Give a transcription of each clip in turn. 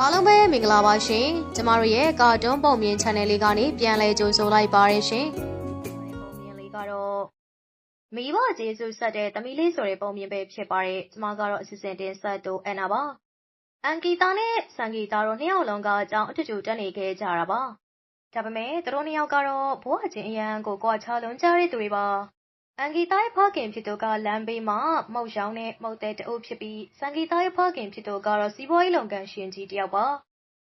အားလုံးပဲမင်္ဂလာပါရှင်ကျမတို့ရဲ့ကာတွန်းပုံမြင် channel လေးကနေပြန်လဲကြိုဆိုလိုက်ပါရရှင်ပုံမြင်လေးကတော့မိဘကျေးဇူးဆက်တဲ့တမီလေးဆိုတဲ့ပုံမြင်ပဲဖြစ်ပါတယ်ကျမကတော့အစီအစဉ်တင်ဆက်တူအန်နာပါအန်ကီတာနဲ့ဆန်ကီတာတို့နှစ်ယောက်လုံးကအကြောင်းအထူးတူတက်နေခဲ့ကြတာပါဒါပေမဲ့သူတို့နှစ်ယောက်ကတော့ဘဝချင်းအရန်ကိုကြွားချလုံးကြတဲ့သူတွေပါ အန်ဂီတာရဲ့ ဖခင်ဖြစ်သူက လမ်းဘေးမှာ မုတ်ရောင်နဲ့ မုတ်တဲ့တအုပ်ဖြစ်ပြီးစန်ဂီတာရဲ့ ဖခင်ဖြစ်သူကတော့ စီးပွားရေးလုပ်ငန်းရှင်ကြီးတယောက်ပါ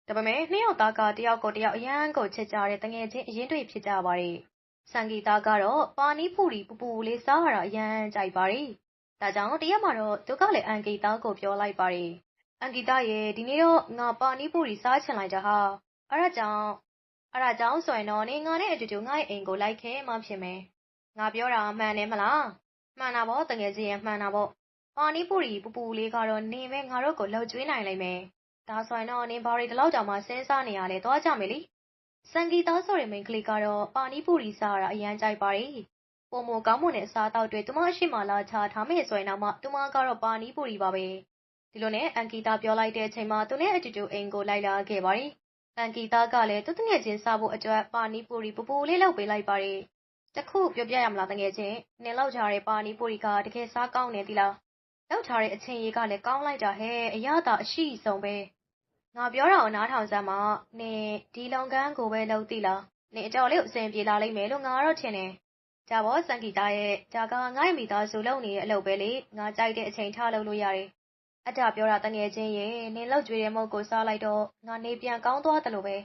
ဒါပေမဲ့နှစ်ယောက်သားကတယောက်ကိုတယောက် အရန်ကိုချစ်ကြတဲ့တငယ်ချင်းအရင်တွေ့ဖြစ်ကြပါတယ်စန်ဂီတာကတော့ ပါနီဖူရီ ပူပူလေးစားရတာ အရန်ကြိုက်ပါတယ် ဒါကြောင့်တရက်မှာတော့ သူကလည်းအန်ဂီတာကို ပြောလိုက်ပါတယ်အန်ဂီတာရဲ့ဒီနေ့တော့ ငါ ပါနီဖူရီ စားချင်လိုက်တာဟာ အဲ့ဒါကြောင့်အဲ့ဒါကြောင့်ဆိုရင်တော့နေငါနဲ့အတူတူ ငါ့ရဲ့အိမ်ကို လိုက်ခဲမှဖြစ်မယ် ငါပြောတာမှန်တယ်မလားမှန်တာပေါ့တကယ်ကြီးရင်မှန်တာပေါ့ပါနီပူရီပူပူလေးကတော့နေမဲ့ငါတို့ကိုလှုပ်ကျွေးနိုင်လိမ့်မယ်ဒါဆိုရင်တော့နင်ဘာရီဒီလောက်တောင်မှစဉ်းစားနေရလဲသွားကြမယ်လေစန်ဂီတာဆိုတဲ့မိန်းကလေးကတော့ပါနီပူရီစားရတာအရန်ကြိုက်ပါတယ်ပုံမကောင်းမွန်တဲ့အစားအသောက်တွေသူမရှိမှလာချထားမယ်ဆိုရင်တော့မှသူမကတော့ပါနီပူရီပါပဲဒီလိုနဲ့အန်ကီတာပြောလိုက်တဲ့အချိန်မှာသူနဲ့အတူတူအိမ်ကိုလိုက်လာခဲ့ပါတယ်အန်ကီတာကလည်းသူ့တငယ်ချင်းစားဖို့အတွက်ပါနီပူရီပူပူလေးလုပ်ပေးလိုက်ပါတယ် တခုပြောပြရမလားတကယ်ချင်းနင်လောက်ထားတဲ့ပါနီပူရီကတကယ်စားကောင်းနေသီလားလောက်ထားတဲ့အချင်းကြီးကလည်းကောင်းလိုက်တာဟဲ့အရသာအရှိဆုံးပဲငါပြောတာကိုနားထောင်စမ်းပါနင်ဒီလုံကန်းကိုပဲလုပ်သီလားနင်အတော်လေးအဆင်ပြေလာလိမ့်မယ်လို့ငါတော့ထင်တယ်ကြပါစံဂီတာရဲ့ဒါကငါ့ရဲ့မိသားစုလုပ်နေတဲ့အလုပ်ပဲလေငါကြိုက်တဲ့အချိန်ထားလုပ်လို့ရတယ်အတာပြောတာတငယ်ချင်းရဲ့နင်လောက်ကြွေတဲ့မုတ်ကိုစားလိုက်တော့ငါနေပြန်ကောင်းသွားတယ်လို့ပဲ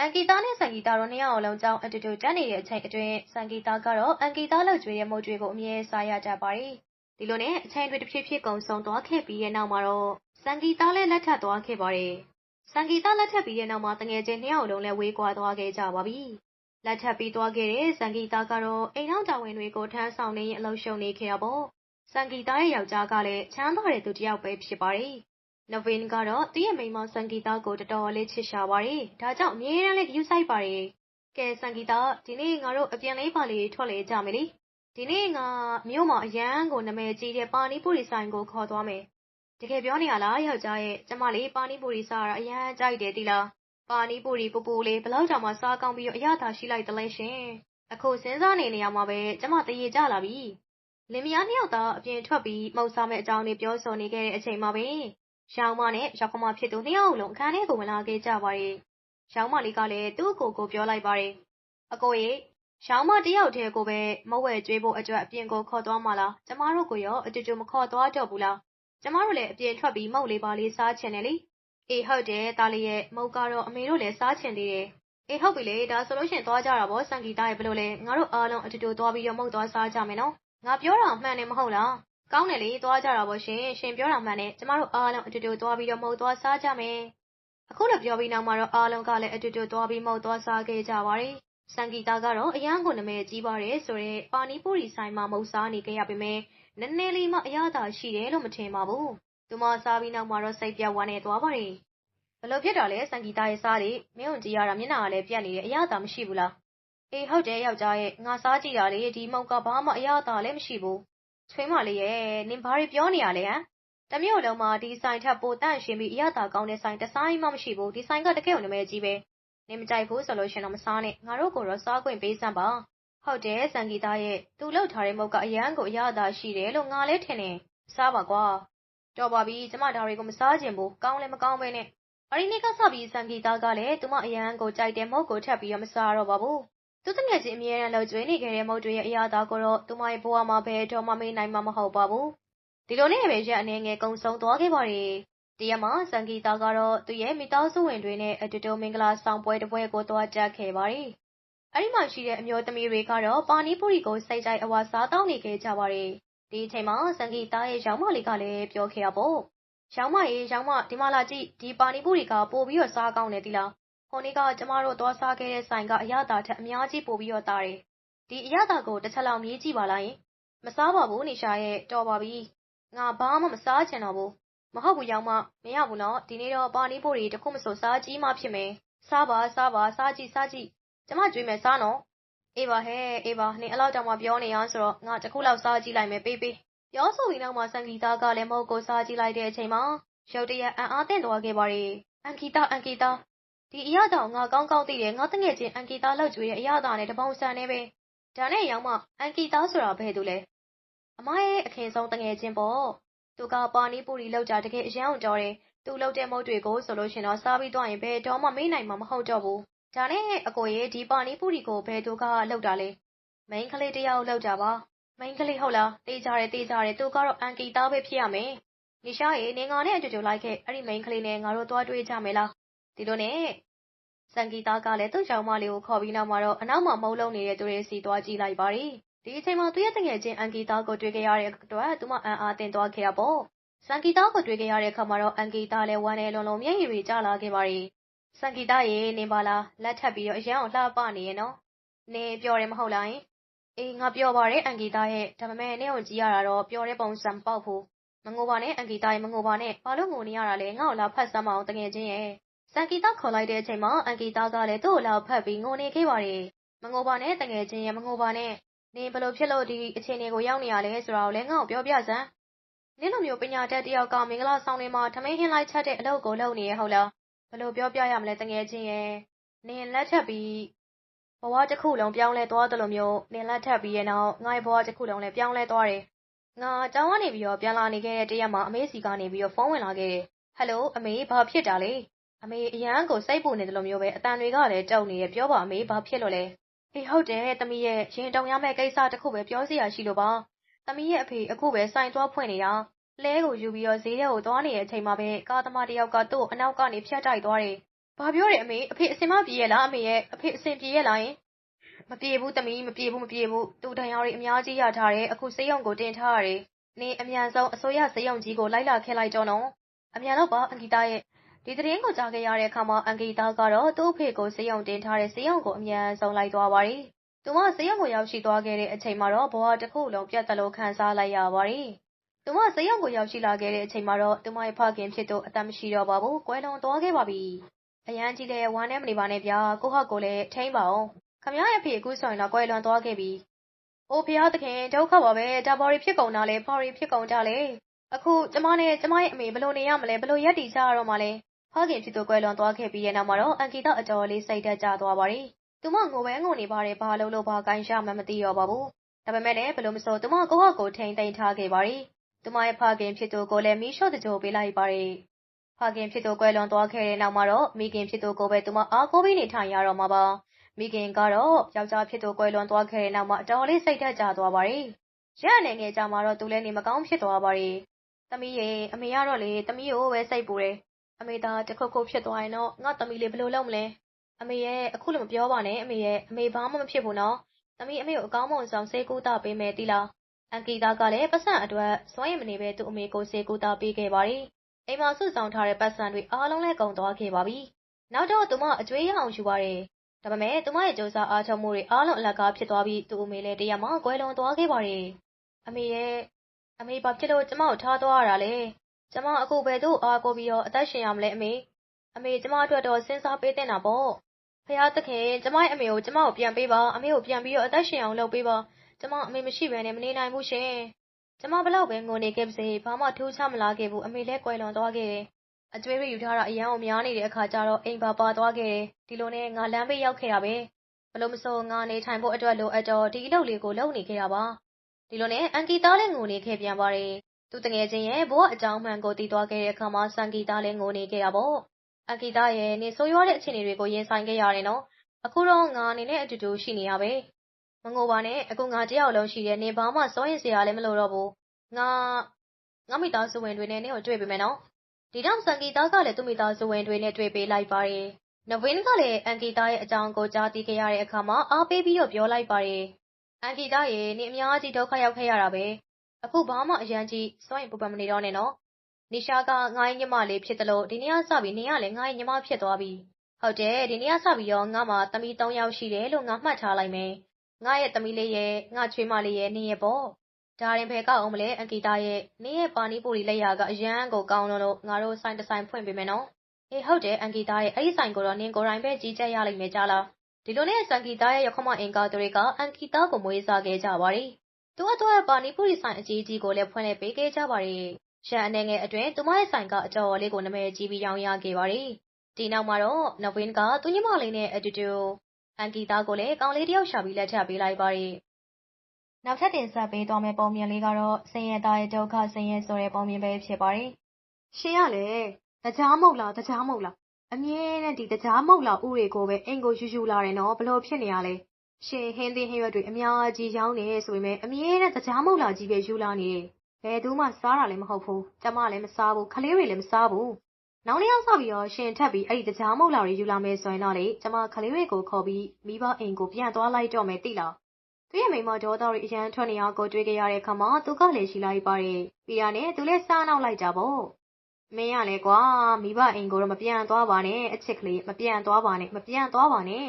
အန်ကီတာနဲ့ဆန်ကီတာတို့ နှစ်ယောက်လုံးကြောင်းအတူတူတက်နေတဲ့အချိန်အတွင်းဆန်ကီတာကတော့ အန်ကီတာလောက်ကျွေးရဲ့ မုတ်တွေကို အမြဲစားရတတ်ပါတယ်။ဒီလိုနဲ့ အချိန်တွေတစ်ဖြည်းဖြည်း ကုန်ဆုံးသွားခဲ့ပြီးတဲ့နောက်မှာတော့ဆန်ကီတာလည်း လက်ထပ်သွားခဲ့ပါတယ်။ဆန်ကီတာလက်ထပ်ပြီးတဲ့နောက်မှာတငယ်ချင်း နှစ်ယောက်လုံးလည်း ဝေးကွာသွားခဲ့ကြပါပြီ။လက်ထပ်ပြီးသွားခဲ့တဲ့ဆန်ကီတာကတော့ အိမ်ထောင်တာဝန်တွေကို ထမ်းဆောင်နေရင်အလုပ်ရှုံနေခဲ့ရပေါ့။ဆန်ကီတာရဲ့ ယောက်ျားကလည်း ချမ်းသာတဲ့သူတစ်ယောက်ပဲ ဖြစ်ပါတယ်။ နဗင်ကတော့ သူ့ရဲ့မိန်းမစံဂီတာကို တော်တော်လေး ချစ်ရှာပါတယ်။ဒါကြောင့် အမြဲတမ်းလည်း ဂရုစိုက်ပါတယ်။ကဲစံဂီတာဒီနေ့ ငါတို့ အပြန်လေးပါလေး ထွက်လေကြမယ်လေ။ဒီနေ့ ငါ မြို့မှာ အရန်ကို နာမည်ကြီးတဲ့ ပါနီပူရီဆိုင်ကို ခေါ်သွားမယ်။တကယ်ပြောနေရလား ယောက်ျားရဲ့ ကျမလေးပါနီပူရီစားရတာ အရန်ကြိုက်တယ်တိလား။ပါနီပူရီ ပူပူလေးဘလောက်တောင်မှ စားကောင်းပြီးအရသာရှိလိုက်တလဲရှင်။အခု စဉ်းစားနေနေရမှာပဲ ကျမတရေကြလာပြီ။လင်မယားနှစ်ယောက်သားအပြင်ထွက်ပြီးမှုတ်စားမဲ့အကြောင်းတွေ ပြောဆိုနေခဲ့တဲ့အချိန်မှာပဲ ရောင်မနဲ့ယောက်ျားဖြစ်သူနှစ်ယောက်လုံးအခန်းထဲကိုဝင်လာခဲ့ကြပါတယ်။ရောင်မလေးကလည်းသူ့အကိုကိုပြောလိုက်ပါတယ်။အကိုရေရောင်မတယောက်တည်းကိုပဲမဝဲကျွေးဖို့အတွက်အပြင်ကိုခေါ်သွားမှလား။ကျမတို့ကိုရောအတူတူမခေါ်သွားတော့ဘူးလား။ကျမတို့လည်းအပြင်ထွက်ပြီးမုတ်လေးပါလေးစားချင်တယ်လေ။အေးဟုတ်တယ်သားလေးရဲ့မုတ်ကတော့အမေတို့လည်းစားချင်သေးတယ်။အေးဟုတ်ပြီလေဒါဆိုလို့ရှင်သွားကြတာပေါ့စံဂီတာရဲ့ဘလို့လဲငါတို့အားလုံးအတူတူသွားပြီးတော့မုတ်သွားစားကြမယ်နော်။ငါပြောတာမှန်တယ်မဟုတ်လား ကောင်းတယ်လေ သွားကြတာပေါ့ရှင် ရှင်ပြောတာမှန်တယ် ကျမတို့အားလုံး အတူတူသွားပြီးတော့မဟုတ်သွားစားကြမယ် အခုလည်းပြောပြီးနောက်မှာတော့ အားလုံးကလည်း အတူတူသွားပြီးမဟုတ်သွားစားခဲ့ကြပါတယ် စံဂီတာကတော့ အရန်ကို နာမည်ကြီးပါတယ်ဆိုတော့ပါနီပူရီဆိုင်မှာမဟုတ်စားနေခဲ့ရပေမဲ့နည်းနည်းလေးမှ အရသာရှိတယ်လို့ မထင်ပါဘူး သူမစားပြီးနောက်မှာတော့ စိတ်ပြတ်ဝမ်းနေသွားပါတယ်ဘလို့ဖြစ်တာလဲ စံဂီတာရဲ့ စားတွေမင်းုံကြည့်ရတာ မျက်နှာကလည်း ပြတ်နေတယ် အရသာမရှိဘူးလား အေး ဟုတ်တယ် ယောက်ျားရဲ့ ငါစားကြည့်တာလေ ဒီမုတ်က ဘာမှ အရသာလည်း မရှိဘူး ချွေးမလေးရဲ့နင်ဘာတွေပြောနေရလဲဟမ်တမျိုးလုံးမှာ ဒီဆိုင်ထက် ပိုတန့်ရှင်ပြီး အရသာကောင်းတဲ့ဆိုင်တဆိုင်မှမရှိဘူး ဒီဆိုင်က တကယ်ကို နာမည်ကြီးပဲ နင်မကြိုက်ဘူးဆိုလို့ရှင်တော့ မစားနဲ့ ငါတို့ကိုတော့ စားခွင့်ပေးစမ်းပါ ဟုတ်တယ် စံဂီတာရဲ့ သူလှုပ်ထားတဲ့မုတ်က အရန်ကို အရသာရှိတယ်လို့ ငါလည်းထင်တယ် စားပါကွာ တော်ပါပြီ ကျမ ဒါတွေကို မစားချင်ဘူး ကောင်းလည်း မကောင်းပဲနဲ့အရင်နေ့ကစပြီး စံဂီတာကလည်း သူမအရန်ကိုကြိုက်တဲ့ မုတ်ကို ထပ်ပြီးတော့ မစားတော့ပါဘူး သူတငယ်ချင်းအမြဲတမ်းလှုပ်ကြွေးနေခဲ့တဲ့မုတ်တွေရဲ့အရာသားကိုတော့သူမရဲ့ဘဝမှာဘယ်တော့မှမေ့နိုင်မှာမဟုတ်ပါဘူး။ဒီလိုနဲ့ပဲရက်အနေငယ်ကုံဆုံးသွားခဲ့ပါတယ်။တရက်မှာစံဂီတာကတော့သူ့ရဲ့မိသားစုဝင်တွေနဲ့အတူတူမင်္ဂလာဆောင်ပွဲတစ်ပွဲကိုသွားတက်ခဲ့ပါတယ်။အဲဒီမှာရှိတဲ့အမျိုးသမီးတွေကတော့ပါနီပူရီကိုစိတ်ကြိုက်အဝါစားတောင်းနေခဲ့ကြပါတယ်။ဒီအချိန်မှာစံဂီတာရဲ့ရောင်မလေးကလည်းပြောခဲ့ရပေါ့။ရောင်မရေရောင်မဒီမှာလာကြည့်ဒီပါနီပူရီကပို့ပြီးတော့စားကောင်းတယ်ဒီလား ဟိုနေ့က ကျမတို့သွားစားခဲ့တဲ့ဆိုင်က အရသာထက် အများကြီး ပိုပြီးတော့တာတယ်။ဒီအရသာကို တစ်ချက်လောက်မြည်ကြည့်ပါလားယင်။မစားပါဘူး နေရှာရဲ့ တော်ပါပြီ။ငါ ဘာမှ မစားချင်တော့ဘူး။မဟုတ်ဘူးရောက်မမရဘူးနော် ဒီနေ့တော့ ပါနီးဖို့တွေတခုမဆို စားကြည့်မှဖြစ်မယ်။စားပါ စားပါ စားကြည့် စားကြည့် ကျမကြွေးမယ် စားနော်။အေးပါဟဲ့ အေးပါနေအလောက်တောင်မှ ပြောနေရဆိုတော့ ငါတခုလောက် စားကြည့်လိုက်မယ် ပေးပေး။ပြောဆိုပြီးနောက်မှာ စံဂီတာကလည်းမဟုတ်ကို စားကြည့်လိုက်တဲ့အချိန်မှာ ရုတ်တရက် အံ့အားသင့်သွားခဲ့ပါတယ်။အန်ကီတာအန်ကီတာ ဒီအရာတော်ငါကောင်းကောင်းသိတယ်ငါတငယ်ချင်းအန်ကီတာလောက်ကျွေးတဲ့အရာတော်နဲ့တပုံစံနဲ့ပဲဒါနဲ့ရောက်မှအန်ကီတာဆိုတာဘယ်သူလဲအမရဲ့အခင်ဆုံးတငယ်ချင်းပေါ့သူကပါနီပူရီလောက်ကြတကယ်အရန်အောင်တော်တယ်သူလောက်တဲ့မုတ်တွေကိုဆိုလို့ရှင်တော့စားပြီးသွားရင်ဘယ်တော့မှမေးနိုင်မှာမဟုတ်တော့ဘူးဒါနဲ့အကိုရဲ့ဒီပါနီပူရီကိုဘယ်သူကလောက်တာလဲမိန်းကလေးတယောက်လောက်တာပါမိန်းကလေးဟုတ်လားတေးကြတယ်တေးကြတယ်သူကတော့အန်ကီတာပဲဖြစ်ရမယ်နိရှာရေနေငါနဲ့အတူတူလိုက်ခဲ့အဲ့ဒီမိန်းကလေးနဲ့ငါတို့သွားတွေ့ကြမယ်လား ဒီလိုနဲ့ စံဂီတာကလည်း သူ့ကြောင်မလေးကိုခေါ်ပြီးနောက်မှာတော့ အနောက်မှာ မုံလုံးနေတဲ့သူတွေစီသွားကြည့်လိုက်ပါရီဒီအချိန်မှာ သူ့ရဲ့တငယ်ချင်း အန်ကီတာကို တွေ့ခဲ့ရတဲ့အတွက် သူမအန်အားတင်သွားခဲ့ရပေါ့ စံဂီတာကို တွေ့ခဲ့ရတဲ့အခါမှာတော့ အန်ကီတာလည်း ဝမ်းနဲ့လုံးလုံးမျက်ရည်တွေ ကျလာခဲ့ပါရီစံဂီတာရေနေပါလားလက်ထပ်ပြီးတော့ အရန်အောင်လှပနေရဲ့နော်နေပြောတယ် မဟုတ်လားအေး ငါပြောပါတယ် အန်ကီတာရဲ့ ဒါပေမဲ့နေအောင်ကြည့်ရတာတော့ပြောတဲ့ပုံစံပေါက်ဖို့မငိုပါနဲ့ အန်ကီတာရေမငိုပါနဲ့ ဘာလို့ငိုနေရတာလဲ ငါ့ကို လာဖတ်စမ်းမအောင်တငယ်ချင်းရဲ့ စံကီတာခေါ်လိုက်တဲ့အချိန်မှာအန်ကီတာကလည်းသူ့ကိုလာဖတ်ပြီးငိုနေခဲ့ပါတယ်မငိုပါနဲ့တငယ်ချင်းရဲ့မငိုပါနဲ့နင်ဘလို့ဖြစ်လို့ဒီအခြေအနေကိုရောက်နေရလဲဆိုတာကိုလည်းငါ့ကိုပြောပြစမ်းနင်လိုမျိုးပညာတတ်တယောက်ကမင်္ဂလာဆောင်တွေမှာထမင်းဟင်းလိုက်ချက်တဲ့အလုပ်ကိုလုပ်နေရဟုတ်လားဘလို့ပြောပြရမလဲတငယ်ချင်းရဲ့နင်လက်ထပ်ပြီးဘဝတစ်ခုလုံးပြောင်းလဲသွားတယ်လို့မျိုးနင်လက်ထပ်ပြီးရဲ့နောက်ငါ့ဘဝတစ်ခုလုံးလည်းပြောင်းလဲသွားတယ်ငါကျောင်းကနေပြီးတော့ပြန်လာနေခဲ့တဲ့တရက်မှာအမေစီကနေပြီးတော့ဖုန်းဝင်လာခဲ့တယ်ဟယ်လိုအမေဘာဖြစ်တာလဲ အမေအရန်ကိုစိတ်ပူနေတယ်လို့မျိုးပဲအတန်တွေကလည်းတုံနေရပြောပါအမေဘာဖြစ်လို့လဲအေးဟုတ်တယ်သမီးရဲ့ရင်တုံရမယ့်ကိစ္စတစ်ခုပဲပြောစရာရှိလို့ပါသမီးရဲ့အဖေအခုပဲစိုင်သွားဖွင့်နေတာလဲကိုယူပြီးတော့ဈေးထဲကိုသွားနေတဲ့အချိန်မှာပဲကားသမားတယောက်ကသူ့အနောက်ကနေဖြတ်တိုက်သွားတယ်ဘာပြောတယ်အမေအဖေအစင်မပြေးရလားအမေရဲ့အဖေအစင်ပြေးရလားယင်မပြေဘူးသမီးမပြေဘူးမပြေဘူးသူ့တန်ရောင်တွေအများကြီးရထားတယ်အခုစေးရုံကိုတင်ထားရတယ်နေအမြန်ဆုံးအစိုးရစေးရုံကြီးကိုလိုက်လာခဲ့လိုက်တော့နော်အမြန်တော့ပါအန်ဂီတာရဲ့ ဒီသတင်းကို ကြားခဲ့ရတဲ့အခါမှာအန်ဂီတာကတော့ သူ့အဖေကိုစေးရုံတင်ထားတဲ့စေးရုံကို အမြန်ဆုံးလိုက်သွားပါတယ်။သူမစေးရုံကို ရောက်ရှိသွားခဲ့တဲ့အချိန်မှာတော့ ဘဝတစ်ခုလုံး ပြတ်သလို ခံစားလိုက်ရပါတယ်။သူမစေးရုံကို ရောက်ရှိလာခဲ့တဲ့အချိန်မှာတော့ သူမရဲ့ဖခင်ဖြစ်သူ အသက်မရှိတော့ပါဘူး။ကွယ်လွန်သွားခဲ့ပါပြီ။အရန်ကြီးတဲ့ဝမ်းနဲ့မနေပါနဲ့ဗျာ။ကိုဟော့ကိုလည်း ထိမ့်ပါအောင်။ခမရရဲ့ဖေ အခုဆိုရင်တော့ ကွယ်လွန်သွားခဲ့ပြီ။အိုဖျားသခင် ဒုက္ခပါပဲ။ဒါဘော်ရီဖြစ်ကုန်တာလေဘော်ရီဖြစ်ကုန်ကြလေ။အခု ကျမနဲ့ ကျမရဲ့အမေဘလို့နေရမလဲဘလို့ရက်တီကြရတော့မှလဲ ဖခင်ဖြစ်သူကွယ်လွန်သွားခဲ့ပြီးတဲ့နောက်မှာတော့အန်ကီတာအတော်လေးစိတ်တက်ကြသွားပါတယ်။သူမငိုပဲငိုနေပါတယ်ဘာလို့လို့ဘာကိုင်းရမှမသိတော့ပါဘူး။ဒါပေမဲ့လည်းဘလို့မဆိုသူမကိုဟော့ကိုထိန်သိမ်းထားခဲ့ပါတယ်။သူမရဲ့ဖခင်ဖြစ်သူကိုလည်းမီးရှို့တကြိုပေးလိုက်ပါတယ်။ဖခင်ဖြစ်သူကွယ်လွန်သွားခဲ့တဲ့နောက်မှာတော့မိခင်ဖြစ်သူကိုပဲသူမအားကိုးပြီးနေထိုင်ရတော့မှာပါ။မိခင်ကတော့ယောက်ျားဖြစ်သူကွယ်လွန်သွားခဲ့တဲ့နောက်မှာအတော်လေးစိတ်တက်ကြသွားပါတယ်။ရက်အနေငယ်ကြမှာတော့သူလည်းနေမကောင်းဖြစ်သွားပါတယ်။သမီးရဲ့အမေကတော့လေသမီးကိုပဲစိတ်ပူတယ် အမေသားတခုခုဖြစ်သွားရင်တော့ ငါသမီးလေး ဘယ်လိုလုပ်မလဲ အမေရဲ့ အခုလည်းမပြောပါနဲ့ အမေရဲ့ အမေ ဘာမှ မဖြစ်ဘူးနော် သမီး အမေကို အကောင်းမွန်ဆောင်စေကူတာပေးမယ်တိလား အန်ကီတာကလည်းပတ်စံအတွက် စွမ်းရည်မနေပဲသူ့အမေကိုစေကူတာပေးခဲ့ပါတယ် အိမ်မှာ စုဆောင်ထားတဲ့ပတ်စံတွေ အားလုံးလည်း ကုန်သွားခဲ့ပါပြီ နောက်တော့ သူမ အကျွေးရအောင် ယူပါတယ် ဒါပေမဲ့ သူမရဲ့ ကြိုးစားအားထုတ်မှုတွေ အားလုံး အလကားဖြစ်သွားပြီး သူ့အမေလည်း တရားမှကွယ်လွန်သွားခဲ့ပါတယ် အမေရဲ့ အမေ ဘာဖြစ်လို့ ကျမကို ထားသွားရတာလဲ ကျမအခုဘယ်သူ့အားကိုပြီးတော့အသက်ရှင်ရမလဲအမေအမေကျမအတွက်တော့စဉ်းစားပေးတဲ့နာပေါ့ဖះသခင်ကျမရဲ့အမေကိုကျမကိုပြန်ပေးပါအမေကိုပြန်ပြီးတော့အသက်ရှင်အောင်လုပ်ပေးပါကျမအမေမရှိဘဲနဲ့မနေနိုင်ဘူးရှင်ကျမဘလောက်ပဲငိုနေခဲ့ပါစေဘာမှထူးခြားမလာခဲ့ဘူးအမေလည်းကွယ်လွန်သွားခဲ့တယ်အကျွေးရယူထားတာအရန်အောင်များနေတဲ့အခါကျတော့အိမ်ပါပါသွားခဲ့တယ်ဒီလိုနဲ့ငါလမ်းဘေးရောက်ခဲ့တာပဲဘလို့မဆိုငါနေထိုင်ဖို့အတွက်လိုအပ်တော့ဒီအလုပ်လေးကိုလုပ်နေခဲ့တာပါဒီလိုနဲ့အန်ကီတာလည်းငိုနေခဲ့ပြန်ပါတယ် သူတငယ်ချင်းရဲ့ဘဝအကြောင်းမှန်ကိုသိသွားခဲ့တဲ့အခါမှာစံဂီတာလည်းငိုနေခဲ့တာပေါ့။အန်ကီတာရဲ့နေဆိုးရွားတဲ့အခြေအနေတွေကိုရင်ဆိုင်ခဲ့ရတယ်နော်။အခုတော့ငါအနေနဲ့အတူတူရှိနေရပဲ။မငိုပါနဲ့အခုငါတယောက်လုံးရှိတဲ့နေဘာမှစိုးရင်စရာလည်းမလိုတော့ဘူး။ငါငါမိသားစုဝင်တွေနဲ့နေကိုတွေ့ပေးမယ်နော်။ဒီတော့စံဂီတာကလည်းသူ့မိသားစုဝင်တွေနဲ့တွေ့ပေးလိုက်ပါတယ်။နဝင်းကလည်းအန်ကီတာရဲ့အကြောင်းကိုကြားသိခဲ့ရတဲ့အခါမှာအားပေးပြီးတော့ပြောလိုက်ပါတယ်။အန်ကီတာရဲ့နေအများကြီးဒုက္ခရောက်ခဲ့ရတာပဲ အခုဘာမှအရန်ကြီးစွန့်ရင်ပူပန်မနေတော့နဲ့နော်နိရှာကငိုင်းညီမလေးဖြစ်တယ်လို့ဒီနေ့ကစပြီးနေရလဲငိုင်းညီမဖြစ်သွားပြီဟုတ်တယ်ဒီနေ့ကစပြီးတော့ငါမှသမီး၃ယောက်ရှိတယ်လို့ငါမှတ်ထားလိုက်မယ်ငါရဲ့သမီးလေးရဲ့ငါချွေးမလေးရဲ့နေရဲ့ပေါ့ဒါရင်ဖယ်ကောက်အောင်မလဲအန်ကီတာရဲ့နေရဲ့ပါနီပူရီလက်ရာကအရန်ကိုကောင်းလို့လို့ငါတို့ဆိုင်တဆိုင်ဖွင့်ပေးမယ်နော်အေးဟုတ်တယ်အန်ကီတာရဲ့အဲ့ဒီဆိုင်ကိုတော့နင်ကိုယ်တိုင်ပဲကြီးကြပ်ရလိမ့်မယ်ကြားလားဒီလိုနဲ့စန်ကီတာရဲ့ရခမအင်ကာတို့တွေကအန်ကီတာကိုမွေးစားခဲ့ကြပါတယ် သူ့အတွက် ပါနီပူရီဆိုင်အကြီးကြီးကိုလည်း ဖွင့်လှစ်ပေးခဲ့ကြပါတယ်။ရန်အနေငယ်အတွင်း သူမရဲ့ဆိုင်က အတော်လေးကို နာမည်ကြီးပြီး ရောင်းရခဲ့ပါတယ် ဒီနောက်မှာတော့နဝင်းကသူညီမလေးနဲ့အတူတူအန်ကီတာကိုလည်း ကောင်လေးတယောက်ရှာပြီး လက်ထပ်ပေးလိုက်ပါတယ်။နောက်ထပ်တင်ဆက်ပေးသွားမယ့် ပုံမြင်လေးကတော့ ဆင်းရဲသားရဲ့ ဒုက္ခဆင်းရဲဆိုတဲ့ ပုံမြင်ပဲ ဖြစ်ပါတယ်။ရှင်ကလည်းတကြားမုတ်လားတကြားမုတ်လား အမြဲတမ်း ဒီတကြားမုတ်လားဥတွေကိုပဲ အိမ်ကိုယူယူလာတယ်နော်ဘလို့ဖြစ်နေရလဲ ရှင် ဟင်းသင်းဟင်းရွက်တွေ အများကြီးရောင်းနေဆိုပေမဲ့အမြဲတမ်းတကြားမုတ်လားကြီးပဲ ယူလာနေတယ် ဘယ်သူမှစားတာလည်း မဟုတ်ဘူး ကျမလည်း မစားဘူးခလေးတွေလည်း မစားဘူး နောက်နေ့ရောက်စပြီးတော့ ရှင်ထပ်ပြီး အဲ့ဒီတကြားမုတ်လာတွေ ယူလာမယ်ဆိုရင်တော့လေ ကျမခလေးတွေကိုခေါ်ပြီး မိဘအိမ်ကို ပြန်သွားလိုက်တော့မယ်တိလား သူရဲ့မိမဒေါသတွေ အရန်ထွက်နေအောင်ကို တွေ့ကြရတဲ့ခါမှာ သူကလည်းရှိလိုက်ပါတယ် ပြီးရနဲ့ သူလည်း စားနောက်လိုက်ကြပေါ့ မင်းရလေကွာ မိဘအိမ်ကိုတော့ မပြန်သွားပါနဲ့ အချစ်ကလေး မပြန်သွားပါနဲ့ မပြန်သွားပါနဲ့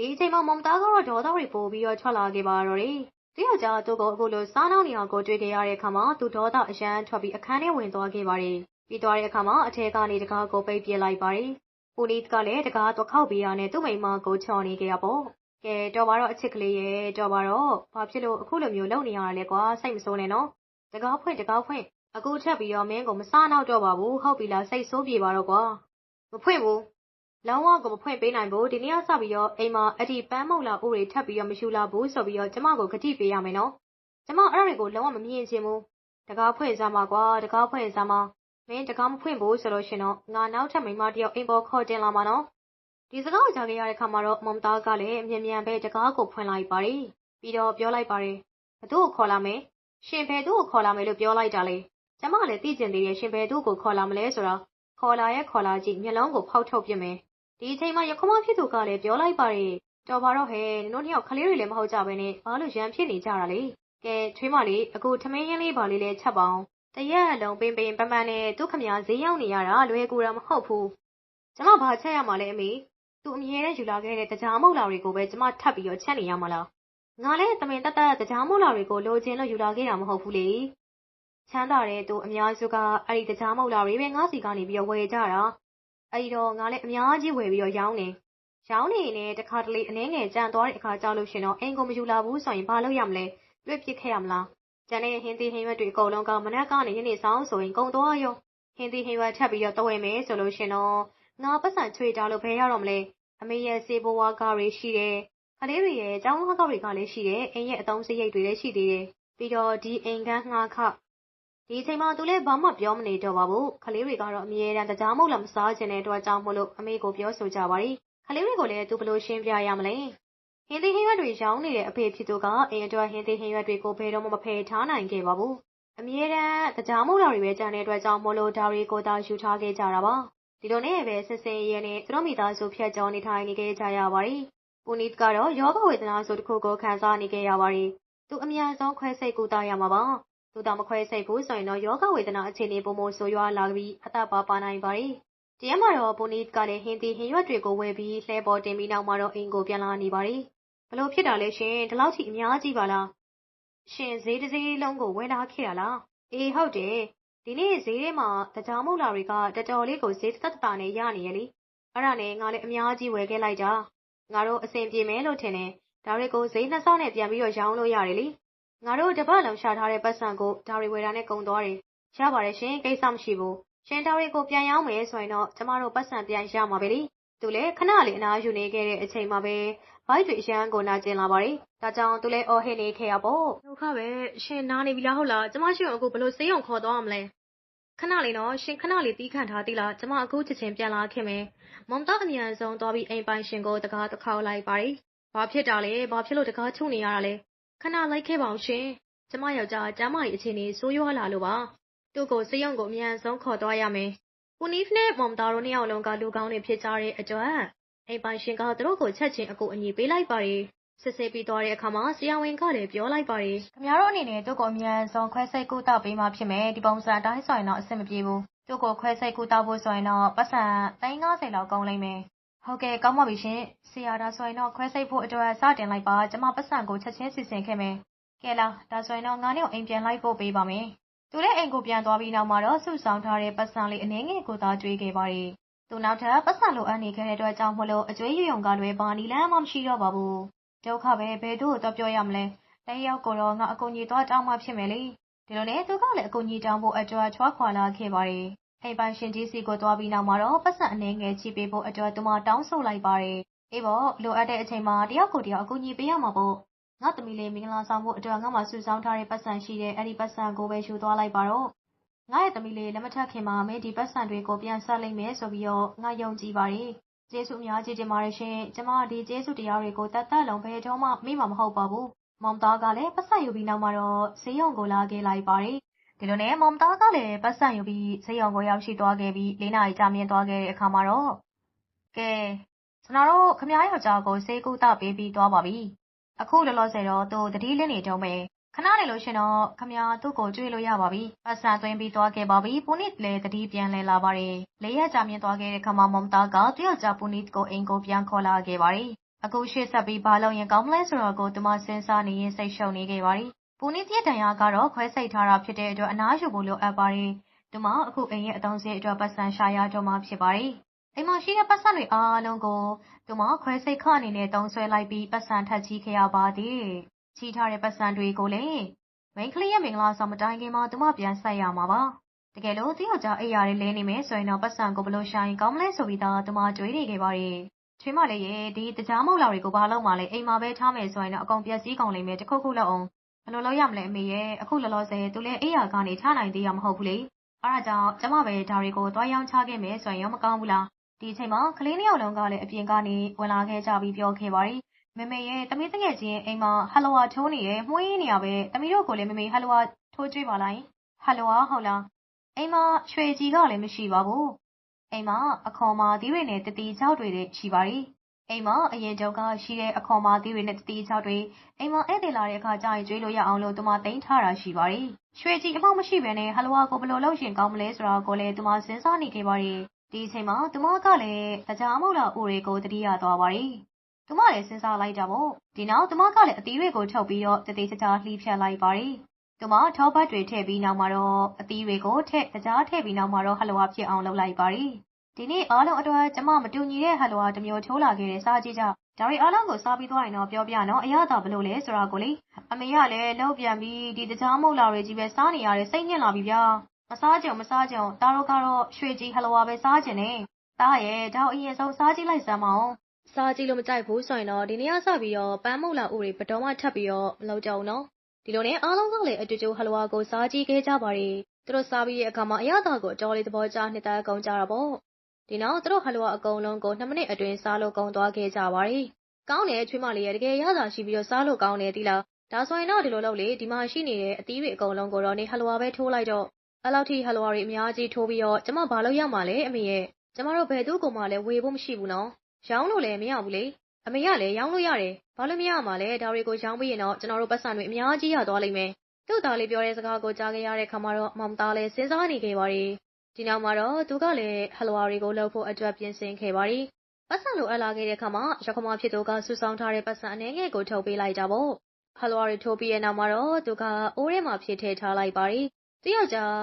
ဒီအချိန်မှာမုံသားကတော့ဒေါသတွေပို့ပြီးတော့ထွက်လာခဲ့ပါတော့တယ်တယောက်ကြာသူ့ကိုအခုလိုစားနောက်နေအောင်ကိုတွေ့ကြရတဲ့အခါမှာသူဒေါသအရန်ထွက်ပြီးအခန်းထဲဝင်သွားခဲ့ပါတယ်ပြီးသွားတဲ့အခါမှာအထက်ကနေတကားကိုပိတ်ပြလိုက်ပါတယ်။ပူလီကလည်းတကားတော့ခောက်ပြီးရနဲ့သူ့မိမကိုချော်နေကြရပေါ့။ကဲတော်ပါတော့အချစ်ကလေးရဲ့တော်ပါတော့ဘာဖြစ်လို့အခုလိုမျိုးလုပ်နေရတာလဲကွာစိတ်မဆိုးနဲ့နော်။တကားဖွင့်တကားဖွင့်အခုချက်ပြီးတော့မင်းကိုမစားနောက်တော့ပါဘူးဟုတ်ပြီလားစိတ်ဆိုးပြေပါတော့ကွာ။မဖွင့်ဘူး။ လုံးဝကို မဖွင့်ပေးနိုင်ဘူး ဒီနေ့ကစပြီးတော့ အိမ်မှာ အဲ့ဒီပန်းမုတ်လာဥတွေ ထပ်ပြီးတော့ မယူလာဘူးဆိုပြီးတော့ ကျမကိုဂတိပေးရမယ်နော်။ကျမ အဲ့ဒါတွေကို လုံးဝမမြင်ချင်ဘူး။တကားဖွင့်စားမှာကွာတကားဖွင့်စားမှာမင်းတကားမဖွင့်ဘူးဆိုလို့ရှင်တော့ ငါ နောက်ထပ် မိန်းမတယောက် အိမ်ပေါ်ခေါ်တင်လာမှာနော် ဒီစကားကို ကြားခဲ့ရတဲ့ခါမှာတော့မုံသားကလည်းအမြင်မြန်ပဲတကားကို ဖွင့်လိုက်ပါတယ် ပြီးတော့ ပြောလိုက်ပါတယ်ဘသူ့ကို ခေါ်လာမယ် ရှင် ဘယ်သူ့ကို ခေါ်လာမယ်လို့ ပြောလိုက်တာလေကျမလည်း သိကျင်သေးတယ် ရှင် ဘယ်သူ့ကို ခေါ်လာမလဲဆိုတော့ခေါ်လာရဲ့ ခေါ်လာကြည့်မျက်လုံးကို ဖောက်ထုတ်ပြမယ် ဒီအချိန်မှာရခမဖြစ်သူကလည်း ပြောလိုက်ပါတယ် တော်ပါတော့ဟဲ့ နင်တို့နှစ်ယောက်ခလေးတွေလည်း မဟုတ်ကြဘဲနဲ့ ဘာလို့ရန်ဖြစ်နေကြတာလဲ ကဲထွေးမလေးအခုထမင်းရင်းလေးပါလေးလဲချက်ပါအောင်တရက်လုံး ပင်ပင်ပန်းပန်းနဲ့ သူ့ခမဈေးရောက်နေရတာ လွယ်ကူတာ မဟုတ်ဘူး ကျမ ဘာချက်ရမှာလဲ အမေ သူအမြဲတမ်းယူလာခဲ့တဲ့တကြားမုတ်လာတွေကိုပဲ ကျမ ထပ်ပြီးတော့ချက်နေရမှာလား ငါလည်း တမင်တက်တက်တကြားမုတ်လာတွေကို လိုချင်လို့ ယူလာခဲ့တာ မဟုတ်ဘူးလေ ချမ်းသာတဲ့သူအများစုက အဲ့ဒီတကြားမုတ်လာတွေပဲ ငါးစီကနေပြီးတော့ဝယ်ကြတာ အဲ့ဒီတော့ငါလည်းအများကြီးဝယ်ပြီးတော့ရောင်းနေရောင်းနေရင်တခါတလေအနှဲငယ်ကြံသွားတဲ့အခါကြောက်လို့ရှင်တော့အိမ်ကိုမယူလာဘူးဆိုရင်ဘာလုပ်ရမလဲတွေ့ပြစ်ခဲ့ရမလားကျန်တဲ့ဟင်းသီးဟင်းရွက်တွေအကုန်လုံးကမနက်ကနေညနေဆောင်ဆိုရင်ကုန်သွားရောဟင်းသီးဟင်းရွက်ထပ်ပြီးတော့တဝယ်မယ်ဆိုလို့ရှင်တော့ငါပတ်စံချွေတာလို့ဘယ်ရတော့မလဲအမေရဲ့စေဘဝကားတွေရှိတယ်ကလေးတွေရဲ့ကျောင်းကားတွေကလည်းရှိတယ်အိမ်ရဲ့အတုံးစရိတ်တွေလည်းရှိသေးတယ်ပြီးတော့ဒီအိမ်ကန်းငှားခ ဒီအချိန်မှာ သူလည်း ဘာမှပြောမနေတော့ပါဘူးခလေးတွေကတော့ အမြဲတမ်းတကြားမဟုတ်လားမစားချင်တဲ့အတွက်ကြောင့်မို့လို့ အမေကို ပြောဆိုကြပါရီခလေးတွေကိုလည်း သူဘလို့ရှင်းပြရမလဲ ဟင်းသီးဟင်းရွက်တွေ ရောင်းနေတဲ့ အဖေဖြစ်သူက အိမ်အတွက် ဟင်းသီးဟင်းရွက်တွေကို ဘယ်တော့မှ မဖယ်ထားနိုင်ခဲ့ပါဘူး။အမြဲတမ်းတကြားမုတ်လာတွေပဲကြံတဲ့အတွက်ကြောင့်မို့လို့ ဒါတွေကိုသာ ယူထားခဲ့ကြတာပါ။ဒီလိုနဲ့ပဲ ဆင်ဆင်ရဲနဲ့ သူတို့မိသားစု ဖြတ်ကျော်နေထိုင်နေခဲ့ကြရပါတယ်။ပူနီစ်ကတော့ယောဂဝေဒနာဆိုတစ်ခုကို ခံစားနေခဲ့ရပါတယ်။သူ အများဆုံး ခွဲစိတ်ကူတာရမှာပါ။ သူတော့မခွဲစိတ်ဘူးဆိုရင်တော့ယောဂဝေဒနာအခြေအနေပုံမဆိုးရွားလာပြီးအသက်ပါပါနိုင်ပါတယ်။တရားမှာတော့ပူနီစ်ကလည်းဟင်းသီးဟင်းရွက်တွေကိုဝယ်ပြီးလှဲပေါ်တင်ပြီးနောက်မှာတော့အိမ်ကိုပြန်လာနေပါတယ်။ဘလို့ဖြစ်တာလဲရှင်ဒီလောက်ထိအများကြီးပါလားရှင်ဈေးတစ်ဈေးလုံးကိုဝယ်လာခဲ့တာလားအေးဟုတ်တယ်ဒီနေ့ဈေးထဲမှာတကြားမုတ်လာတွေကတော်တော်လေးကိုဈေးသက်တာနဲ့ရနေရလေအဲ့ဒါနဲ့ငါလည်းအများကြီးဝယ်ခဲ့လိုက်တာငါတို့အဆင်ပြေမယ်လို့ထင်တယ်ဒါတွေကိုဈေးနှစ်ဆောက်နဲ့ပြန်ပြီးတော့ရောင်းလို့ရတယ်လေ ငါတို့တပတ်လုံးရှာထားတဲ့ပတ်စံကိုဒါတွေဝယ်တာနဲ့ကုန်သွားတယ်ရပါတယ်ရှင်ကိစ္စမရှိဘူးရှင်ဒါတွေကိုပြန်ရောင်းမယ်ဆိုရင်တော့ကျမတို့ပတ်စံပြန်ရမှာပဲလေသူလည်းခဏလေးအနားယူနေခဲ့တဲ့အချိန်မှာပဲဘိုက်တွေအရန်ကိုနာကျင်လာပါတယ်။ဒါကြောင့်သူလည်းအော်ဟစ်နေခဲ့ရပေါ့။ဒုက္ခပဲရှင်နားနေပြီလားဟုတ်လား။ကျမရှင်အခုဘလို့စေးအောင်ခေါ်သွားရမလဲ။ခဏလေးနော်ရှင်ခဏလေးတီးခန့်ထားသေးလား။ကျမအခုချက်ချင်းပြန်လာခင်မယ်။မုံသားအမြန်ဆုံးသွားပြီးအိမ်ပိုင်ရှင်ကိုတကားတစ်ခေါက်လိုက်ပါတယ်။ဘာဖြစ်တာလဲ။ဘာဖြစ်လို့တကားချုံနေရတာလဲ။ ခဏလိုက်ခဲ့ပါအောင်ရှင်။ကျမယောက်ျားကျမ်းမာရေးအခြေအနေဆိုးရွားလာလို့ပါ။သူ့ကိုစေးရုံကိုအမြန်ဆုံးခေါ်သွားရမယ်။ကိုနီဖ်နဲ့မုံသားတို့နှစ်ယောက်လုံးကလူကောင်းတွေဖြစ်ကြတဲ့အတွက်အိမ်ပိုင်ရှင်ကသူတို့ကိုချက်ချင်းအကူအညီပေးလိုက်ပါတယ်။စစ်ဆေးပြီးသွားတဲ့အခါမှာဆရာဝန်ကလည်းပြောလိုက်ပါတယ်။ခင်ဗျားတို့အနေနဲ့သူ့ကိုအမြန်ဆုံးခွဲစိတ်ကုသပေးမှဖြစ်မယ်။ဒီပုံစံအတိုင်းဆိုရင်တော့အဆင်မပြေဘူး။သူ့ကိုခွဲစိတ်ကုသဖို့ဆိုရင်တော့ပတ်စံ350လောက်ကုန်လိမ့်မယ်။ ဟုတ်ကဲ့ ကောင်းပါပြီရှင်။ဆရာ ဒါဆိုရင်တော့ ခွဲစိတ်ဖို့အတွက် စတင်လိုက်ပါ။ကျမပတ်စံကို ချက်ချင်း စီစဉ်ခဲ့မယ်။ကဲလား ဒါဆိုရင်တော့ ငါနဲ့ အိမ်ပြန်လိုက်ဖို့ ပေးပါမယ်။သူလည်း အိမ်ကို ပြန်သွားပြီးနောက်မှာတော့ စုဆောင်ထားတဲ့ပတ်စံလေး အနှဲငယ်ကိုသာကျွေးခဲ့ပါတယ် သူ နောက်ထပ်ပတ်စံလိုအပ်နေခဲ့တဲ့အတွက်ကြောင့်မလို့ အကျွေးရယုံကလွယ်ပါနီလန်းမှ မရှိတော့ပါဘူး ဒုက္ခပဲ ဘယ်သူ့ကိုတော့ပြောရမလဲတယောက်ကိုတော့ ငါ အကူကြီးသွားတောင်းမှ ဖြစ်မယ်လေ ဒီလိုနဲ့ သူကလည်း အကူကြီးတောင်းဖို့အတွက် ချွားခွာလာခဲ့ပါတယ် အိမ်ပိုင်ရှင်ကြီးစီကို သွားပြီးနောက်မှာတော့ပတ်စံအနှဲငယ်ချီပေးဖို့အတွက် သူမတောင်းဆိုလိုက်ပါတယ်။အေးပေါ့ လိုအပ်တဲ့အချိန်မှာတယောက်ကိုတယောက် အကူအညီပေးရမှာပေါ့။ငါသမီးလေး မင်္ဂလာဆောင်ဖို့အတွက် ငါမှစုဆောင်းထားတဲ့ပတ်စံရှိတဲ့အဲ့ဒီပတ်စံကိုပဲ ယူသွားလိုက်ပါတော့။ငါရဲ့သမီးလေး လက်မထပ်ခင်မှာ မင်းဒီပတ်စံတွေကို ပြန်ဆက်လိုက်မယ်ဆိုပြီးတော့ ငါယုံကြည်ပါတယ်။ကျေးဇူးအများကြီးတင်ပါတယ်ရှင်။ကျမ ဒီကျေးဇူးတရားတွေကိုတတ်တတ်လုံး ဘယ်တော့မှ မေ့မှာမဟုတ်ပါဘူး။မောင်သားကလည်းပတ်စံယူပြီးနောက်မှာတော့ဈေးရုံကို လာခဲ့လိုက်ပါတယ်။ ဒီလိုနဲ့ မောင်သားကလည်းပတ်စံယူပြီးဈေးရုံကို ရောက်ရှိသွားခဲ့ပြီး ၄ နာရီ ကြာမြင့်သွားခဲ့တဲ့အခါမှာတော့ ကဲ ကျွန်တော်တို့ခမ ्या ယောက်ျားကိုစေကူတာပေးပြီးသွားပါပြီ။အခုလောလောဆယ်တော့ သူတတိလင်းနေတော့မယ်။ခဏနေလို့ရှင်တော့ခမ ्या သူ့ကိုကြွေးလို့ရပါပြီ။ပတ်စံသွင်းပြီးသွားခဲ့ပါပြီ။ပူနစ်လည်းတတိပြန်လဲလာပါတယ်။လေးရက်ကြာမြင့်သွားခဲ့တဲ့ခါမှာ မောင်သားက သူ့ယောက်ျား ပူနစ်ကို အိမ်ကို ပြန်ခေါ်လာခဲ့ပါတယ်။အခု ရှေ့ဆက်ပြီး ဘာလုပ်ရင်ကောင်းမလဲဆိုတော့ကို သူမစဉ်းစားနေရင်စိတ်ရှုပ်နေခဲ့ပါတယ်။ ပူနစ်ရဲ့တန်ရာကတော့ ခွဲစိတ်ထားတာဖြစ်တဲ့အတွက် အနားယူဖို့လိုအပ်ပါတယ်။သူမ အခု အိမ်ရဲ့အသုံးစရိတ်အတွက်ပတ်စံရှာရတော့မှဖြစ်ပါတယ်။အိမ်မှာရှိတဲ့ပတ်စံတွေအားလုံးကို သူမ ခွဲစိတ်ခအနေနဲ့ သုံးဆွဲလိုက်ပြီးပတ်စံထပ်ချီခဲ့ရပါသေးတယ်။ချီထားတဲ့ပတ်စံတွေကိုလည်း မိန်းကလေးရဲ့ မင်္ဂလာဆောင်မတိုင်ခင်မှာ သူမ ပြန်ဆက်ရမှာပါ။တကယ်လို့ သူယောက်ျား အိပ်ရာလေးလဲနေမယ်ဆိုရင်တော့ပတ်စံကိုဘလို့ရှာရင်ကောင်းမလဲဆိုပြီးသား သူမ တွေးနေခဲ့ပါတယ်။ချွေးမလေးရဲ့ ဒီတကြားမုတ်လာတွေကို ဘာလို့မှလဲ အိမ်မှာပဲထားမယ်ဆိုရင်တော့ အကုန်ပြက်စီးကုန်လိမ့်မယ် တခုခုလောက်အောင် ဘယ်လိုလုပ်ရမလဲအမေရဲ့အခုလောလောဆယ်သူလည်းအိယာကနေချနိုင်သေးရမဟုတ်ဘူးလေအဲဒါကြောင့်ကျမပဲဒါတွေကိုတွားရောင်းချခဲ့မယ်ဆိုရင်ရောမကောင်းဘူးလားဒီအချိန်မှာကလေးနှစ်ယောက်လုံးကလည်းအပြင်ကနေဝင်လာခဲ့ကြပြီးပြောခဲ့ပါတယ်မမေရဲ့တမီးတငယ်ချင်းအိမ်မှာဟယ်လိုဝါထိုးနေရဲ့မှုေးနေရပဲတမီးတို့ကိုလည်းမမေဟယ်လိုဝါထိုးကြွေးပါလိုက်ဟယ်လိုဝါဟုတ်လားအိမ်မှာရွှေကြီးကလည်းမရှိပါဘူးအိမ်မှာအခေါ်မှာသီးတွေနဲ့တတိချောက်တွေရှိပါတယ် အိမ်မှာ အရင်တုန်းကရှိတဲ့ အခေါ်မှာသီးတွေနဲ့တတိချောက်တွေ အိမ်မှာဧည့်သည်လာတဲ့အခါကြာရင် ကျွေးလို့ရအောင်လို့ သူမ သိမ်းထားတာရှိပါတယ်။ရွှေကြီးအမောက်မရှိဘဲနဲ့ ဟလဝါကို ဘယ်လိုလုပ်ရင်ကောင်းမလဲဆိုတာကိုလည်း သူမ စဉ်းစားနေခဲ့ပါတယ်။ဒီအချိန်မှာ သူမကလည်းတကြားမုတ်လာအိုတွေကိုတတိယသွားပါတယ်။သူမလည်း စဉ်းစားလိုက်တာပေါ့။ဒီနောက် သူမကလည်း အသီးတွေကို ထုတ်ပြီးတော့တတိချာချာ လှီးဖြတ်လိုက်ပါတယ်။သူမ ထောပတ်တွေထည့်ပြီးနောက်မှာတော့ အသီးတွေကိုထည့်တကြားထည့်ပြီးနောက်မှာတော့ ဟလဝါဖြစ်အောင်လုပ်လိုက်ပါတယ်။ ဒီနေ့အားလုံးအတွက်ကျမမတူညီတဲ့ဟယ်လိုဟာတစ်မျိုးထိုးလာခဲ့တဲ့စားကြည့်ကြဒါတွေအားလုံးကိုစားပြီးသွားရင်တော့ပြောပြနော်အရသာဘလို့လဲဆိုတာကိုလေအမေကလည်းလှုပ်ပြန်ပြီးဒီတကြားမုတ်လာတွေကြီးပဲစားနေရတယ်စိတ်ညစ်လာပြီဗျာမစားကြုံမစားကြုံတားတို့ကတော့ရွှေကြီးဟယ်လိုဟာပဲစားကျင်နေတားရဲ့ဒါအရင်ဆုံးစားကြည့်လိုက်စမ်းမအောင်စားကြည့်လို့မကြိုက်ဘူးဆိုရင်တော့ဒီနေ့ကစပြီးတော့ပန်းမုတ်လာဥတွေဘတော်မှထပ်ပြီးတော့မလုပ်ကြအောင်နော်ဒီလိုနဲ့အားလုံးကလည်းအတူတူဟယ်လိုဟာကိုစားကြည့်ခဲ့ကြပါတယ်သူတို့စားပြီးတဲ့အခါမှာအရသာကိုအတော်လေးသဘောကျနှစ်သက်ကုန်ကြတာပေါ့ ဒီနောက်သူတို့ဟယ်လိုအကုန်လုံးကို2မိနစ်အတွင်းစားလို့ကုန်သွားခဲ့ကြပါတယ်။ကောင်းတယ်ချွေးမလေးရဲ့တကယ်ရတာရှိပြီးတော့စားလို့ကောင်းတယ်ဒီလား။ဒါဆိုရင်တော့ဒီလိုလုပ်လေဒီမှာရှိနေတဲ့အသီးတွေအကုန်လုံးကိုတော့နေဟယ်လိုပဲထိုးလိုက်တော့အဲ့လောက်ထိဟယ်လိုတွေအများကြီးထိုးပြီးတော့ကျမဘာလို့ရမှာလဲအမေရဲ့ကျမတို့ဘယ်သူ့ကိုမှလည်းဝေဖို့မရှိဘူးနော်။ရောင်းလို့လည်းမရဘူးလေ။အမေကလည်းရောင်းလို့ရတယ်။ဘာလို့မရမှာလဲဒါတွေကိုရောင်းပြီးရင်တော့ကျွန်တော်တို့ပတ်စံတွေအများကြီးရသွားလိမ့်မယ်။သူ့သားလေးပြောတဲ့စကားကိုကြားခဲ့ရတဲ့ခါမှာတော့မောင်သားလည်းစဉ်းစားနေခဲ့ပါတယ် ဒီနောက်မှာတော့ သူကလည်းဟယ်လိုဝါတွေကိုလှုပ်ဖို့အတွက် ပြင်ဆင်ခဲ့ပါတယ်။ပတ်စံလိုအပ်လာခဲ့တဲ့အခါမှာရခမဖြစ်သူကဆူဆောင်းထားတဲ့ပတ်စံအနှဲငယ်ကို ထုတ်ပေးလိုက်တာပေါ့။ဟယ်လိုဝါတွေထိုးပြီးရဲ့နောက်မှာတော့ သူက အိုးထဲမှာ ဖြည့်ထည့်ထားလိုက်ပါတယ်။သူယောက်ျား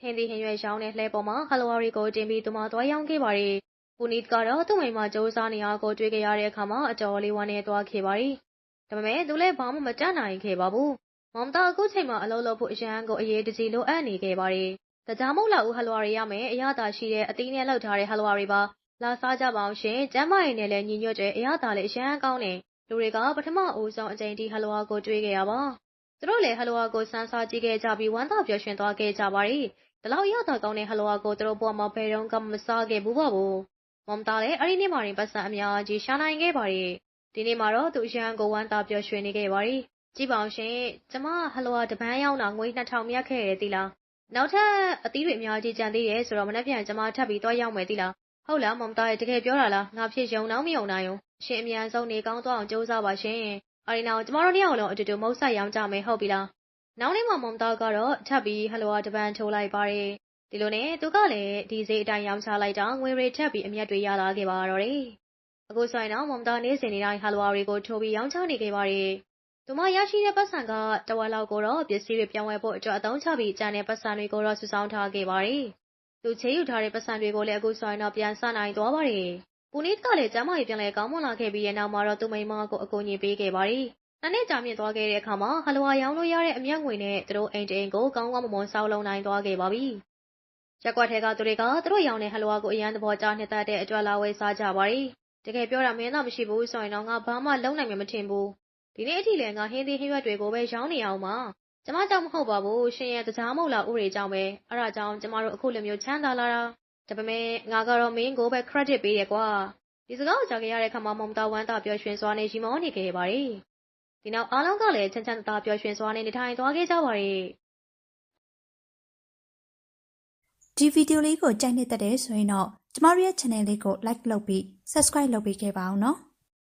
ဟင်းဒီဟင်းရွက်ရောင်းတဲ့ လှဲပေါ်မှာဟယ်လိုဝါတွေကိုတင်ပြီး သူမသွားရောင်းခဲ့ပါတယ်။ပူနစ်ကတော့ သူ့မိမစူးစမ်းနေအောင်ကို တွေ့ကြရတဲ့အခါမှာ အတော်လေး ဝမ်းနေသွားခဲ့ပါတယ်။ဒါပေမဲ့ သူလည်း ဘာမှမတတ်နိုင်ခဲ့ပါဘူး။မောင်တာအခုချိန်မှာ အလုပ်လုပ်ဖို့ အရန်ကို အရေးတကြီး လိုအပ်နေခဲ့ပါတယ်။ တကြားမုတ်လာဦးဟယ်လဝါတွေရမယ်အရသာရှိတဲ့အသီးနဲ့လောက်ထားတဲ့ဟယ်လဝါတွေပါလာစားကြပါအောင်ရှင်ကျမ်းမာရေးနဲ့လည်းညီညွတ်တဲ့အရသာလည်းအရန်ကောင်းတယ်လူတွေကပထမအိုးဆုံးအချိန်ဒီဟယ်လဝါကိုတွေးခဲ့ရပါသူတို့လည်းဟယ်လဝါကိုစမ်းစားကြည့်ခဲ့ကြပြီးဝမ်းသာပျော်ရွှင်သွားခဲ့ကြပါတယ်ဒီလောက်ရတာကောင်းတဲ့ဟယ်လဝါကိုသူတို့ဘဝမှာဘယ်တော့မှမစားခဲ့ဘူးပါဘူးမမ်တာလည်းအဲ့ဒီနေ့မှရင်ပတ်စံအများကြီးရှာနိုင်ခဲ့ပါတယ်ဒီနေ့မှာတော့သူအရန်ကိုဝမ်းသာပျော်ရွှင်နေခဲ့ပါတယ်ကြည့်ပါအောင်ရှင်ကျမဟယ်လဝါတပန်းရောက်တာငွေ2000မြတ်ခဲ့ရတယ်သီလား နောက်ထပ်အသီးတွေအများကြီးကျန်သေးတယ်ဆိုတော့မနက်ဖြန်ကျမထပ်ပြီးသွားရောက်မယ်သိလားဟုတ်လားမမသားရဲ့တကယ်ပြောတာလားငါဖြစ်ယုံတော့မယုံနိုင်ဘူးရှင်အမြန်ဆုံးနေကောင်းသွားအောင်ကြိုးစားပါရှင်အရီနောက်ကျမတို့နှစ်ယောက်လုံးအတူတူမုတ်ဆက်ရောင်းကြမယ်ဟုတ်ပြီလားနောက်နေ့မှမမသားကတော့ထပ်ပြီးဟလဝါတပန်ထိုးလိုက်ပါတယ်ဒီလိုနဲ့သူကလည်းဒီဈေးအတိုင်းရောင်းချလိုက်တော့ငွေတွေထပ်ပြီးအမျက်တွေရလာခဲ့ပါတော့တယ်အခုဆိုရင်တော့မမသားနေ့စဉ်နေ့တိုင်းဟလဝါတွေကိုထိုးပြီးရောင်းချနေခဲ့ပါတယ် သူမရရှိတဲ့ပတ်စံကတဝက်လောက်ကိုတော့ပစ္စည်းတွေပြောင်းလဲဖို့အတွက်အသုံးချပြီးကျန်တဲ့ပတ်စံတွေကိုတော့စုဆောင်းထားခဲ့ပါတယ်။သူချေယူထားတဲ့ပတ်စံတွေကိုလည်းအခုဆိုရင်တော့ပြန်ဆနိုင်သွားပါတယ်။ပူနစ်ကလည်းကျမကြီးပြန်လဲကောင်းမွန်လာခဲ့ပြီးရဲ့နောက်မှာတော့သူမိမကိုအကူအညီပေးခဲ့ပါတယ်။နှစ်နှစ်ကြာမြင့်သွားခဲ့တဲ့အခါမှာဟလဝါရောင်းလို့ရတဲ့အမျက်ငွေနဲ့သူတို့အိမ်တိန်ကိုကောင်းကောင်းမွန်မွန်ဆောက်လုပ်နိုင်သွားခဲ့ပါပြီ။ရက်ကွက်ထဲကသူတွေကသူတို့ရောင်းတဲ့ဟလွာကိုအရန်သဘောကျနှစ်သက်တဲ့အတွက်လာဝယ်စားကြပါတယ်တကယ်ပြောတာမင်းတော့မရှိဘူးဆိုရင်တော့ငါဘာမှလုံးနိုင်မှာမထင်ဘူး ဒီနေ့အထိလည်းငါဟင်းသီးဟင်းရွက်တွေကိုပဲရောင်းနေအောင်ပါကျမကြောင့်မဟုတ်ပါဘူးရှင်ရဲ့တကြားမဟုတ်လားဥတွေကြောင့်ပဲအဲ့ဒါကြောင့်ကျမတို့အခုလိုမျိုးချမ်းသာလာတာဒါပေမဲ့ငါကတော့မင်းကိုပဲ credit ပေးရကွာဒီစကားကိုကြားခဲ့ရတဲ့ခါမှာမုံတာဝမ်းတာပျော်ရွှင်စွာနဲ့ရီမောနေခဲ့ပါတယ်ဒီနောက်အားလုံးကလည်းချမ်းချမ်းသာသာပျော်ရွှင်စွာနဲ့နေထိုင်သွားခဲ့ကြပါတယ်ဒီဗီဒီယိုလေးကိုကြိုက်နှစ်သက်တယ်ဆိုရင်တော့ကျမတို့ရဲ့ channel လေးကို like လုပ်ပြီး subscribe လုပ်ပေးခဲ့ပါအောင်နော်